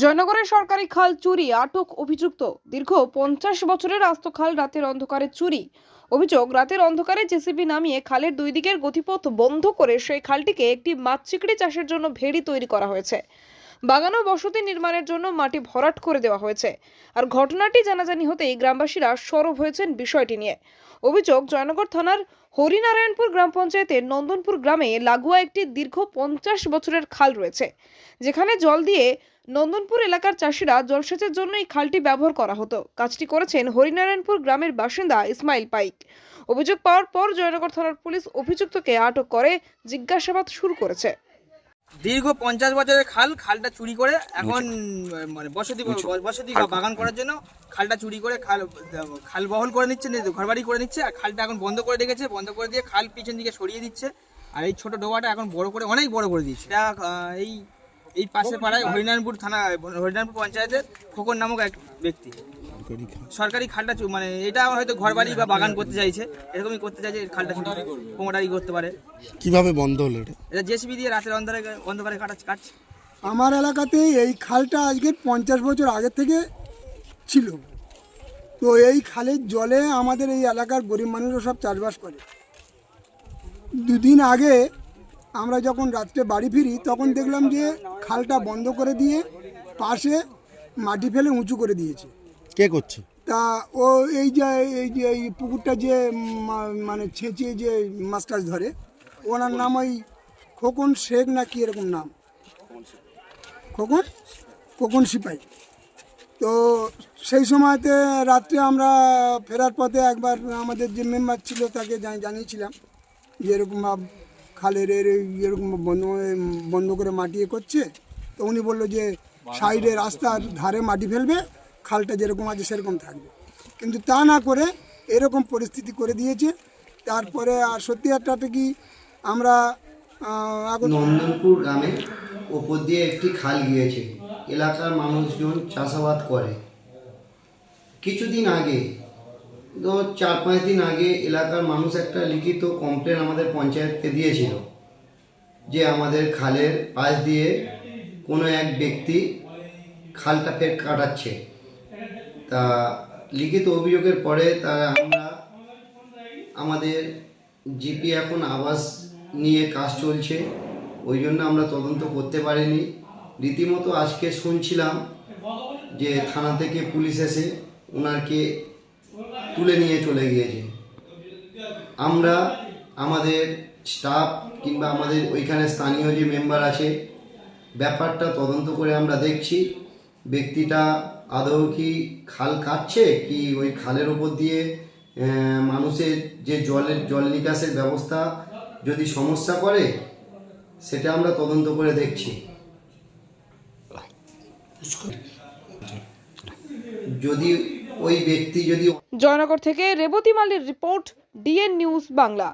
জয়নগরের সরকারি খাল চুরি, আটক অভিযুক্ত। দীর্ঘ পঞ্চাশ বছরের আস্ত খাল রাতের অন্ধকারে চুরি। অভিযোগ, রাতের অন্ধকারে জেসিবি নামিয়ে খালের দুই দিকের গতিপথ বন্ধ করে সেই খালটিকে একটি মাছ চিংড়ি চাষের জন্য ভেড়ি তৈরি করা হয়েছে। বাগান বসতি নির্মাণের জন্য মাটি ভরাট করে দেওয়া হয়েছে। আর ঘটনাটি জানাজানি হতেই গ্রামবাসীরা সরব হয়েছেন বিষয়টি নিয়ে। অভিযোগ, জয়নগর থানার হরিনারায়ণপুর গ্রাম পঞ্চায়েতের নন্দনপুর গ্রামে লাগোয়া একটি দীর্ঘ পঞ্চাশ বছরের খাল রয়েছে, যেখানে জল দিয়ে নন্দনপুর এলাকার চাষিরা জলসেচের জন্য এই খালটি ব্যবহার করা হতো। কাজটি করেছেন হরিনারায়ণপুর গ্রামের বাসিন্দা ইসমাইল পাইক। অভিযোগ পাওয়ার পর জয়নগর থানার পুলিশ অভিযুক্তকে আটক করে, জিজ্ঞাসাবাদ শুরু করেছে। দীর্ঘ পঞ্চাশ বছরের খাল খালটা চুরি করে এখন মানে বসতি বসতি বাগান করার জন্য খালটা চুরি করে খাল খাল বহল করে নিচ্ছে নি- ঘরবাড়ি করে নিচ্ছে আর খালটা এখন বন্ধ করে রেখেছে বন্ধ করে দিয়ে খাল পিছন দিকে সরিয়ে দিচ্ছে আর এই ছোট ডোবাটা এখন বড় করে অনেক বড় করে দিচ্ছে এটা এই এই পাশে পাড়ায় হরিনারায়ণপুর থানা হরিনারায়ণপুর পঞ্চায়েতের খোকন নামক এক ব্যক্তি। সরকারি খালটা মানে এটা হয়তো ঘরবাড়ি বা বাগান করতে চাইছে এরকমই করতে চাইছে খালটা কোমোটারি করতে পারে। কীভাবে বন্ধ হলো এটা? এটা জেসিবি দিয়ে রাতের অন্ধকারে অন্ধকারে কাটা কাটছে। আমার এলাকাতে এই খালটা আজকে পঞ্চাশ বছর আগে থেকে ছিল। তো এই খালের জলে আমাদের এই এলাকার গরিব মানুষরা সব চাষবাস করে। দুদিন আগে আমরা যখন রাত্রে বাড়ি ফিরি তখন দেখলাম যে খালটা বন্ধ করে দিয়ে পাশে মাটি ফেলে উঁচু করে দিয়েছে। কে করছে? তা ও এই যে এই যে, এই পুকুরটা যে মানে ছেঁচে যে মাছ টাছ ধরে, ওনার নাম ওই খোকন শেখ না কি এরকম নাম? খোকন? খোকন সিপাই। তো সেই সময়তে রাত্রে আমরা ফেরার পথে একবার আমাদের যে মেম্বার ছিল তাকে জানিয়েছিলাম যে এরকম খালের এরকম বন্ধ বন্ধ করে মাটি করছে। তো উনি বলল যে, সাইডে রাস্তার ধারে মাটি ফেলবে খালটা যেরকম আছে সেরকম থাকবে। কিন্তু তা না করে এরকম পরিস্থিতি করে দিয়েছে। তারপরে আর সত্যি একটা কি আমরা নন্দনপুর গ্রামের ওপর দিয়ে একটি খাল গিয়েছে। এলাকার মানুষজন চাষাবাদ করে। কিছুদিন আগে, তো চার পাঁচ দিন আগে এলাকার মানুষ একটা লিখিত কমপ্লেন আমাদের পঞ্চায়েতকে দিয়েছিল যে আমাদের খালের পাশ দিয়ে কোনো এক ব্যক্তি খালটা ফের কাটাচ্ছে। তা লিখিত অভিযোগের পরে তা আমরা আমাদের জিপি এখন আবাস নিয়ে কাজ চলছে। ওই জন্য আমরা তদন্ত করতে পারিনি। রীতিমতো আজকে শুনছিলাম যে থানা থেকে পুলিশ এসে ওনারকে তুলে নিয়ে চলে গিয়েছে। আমরা আমাদের স্টাফ কিংবা আমাদের ওইখানে স্থানীয় যে মেম্বার আছে, ব্যাপারটা তদন্ত করে আমরা দেখছি। ব্যক্তিটা আদৌ কি খাল কাটছে? কি ওই খালের ওপর দিয়ে মানুষের যে জলের, জল নিকাশের ব্যবস্থা যদি সমস্যা করে, সেটা আমরা তদন্ত করে দেখছি। যদি ওই ব্যক্তি যদি জয়নগর থেকে রেবতী মালির রিপোর্ট, ডিএন নিউজ বাংলা।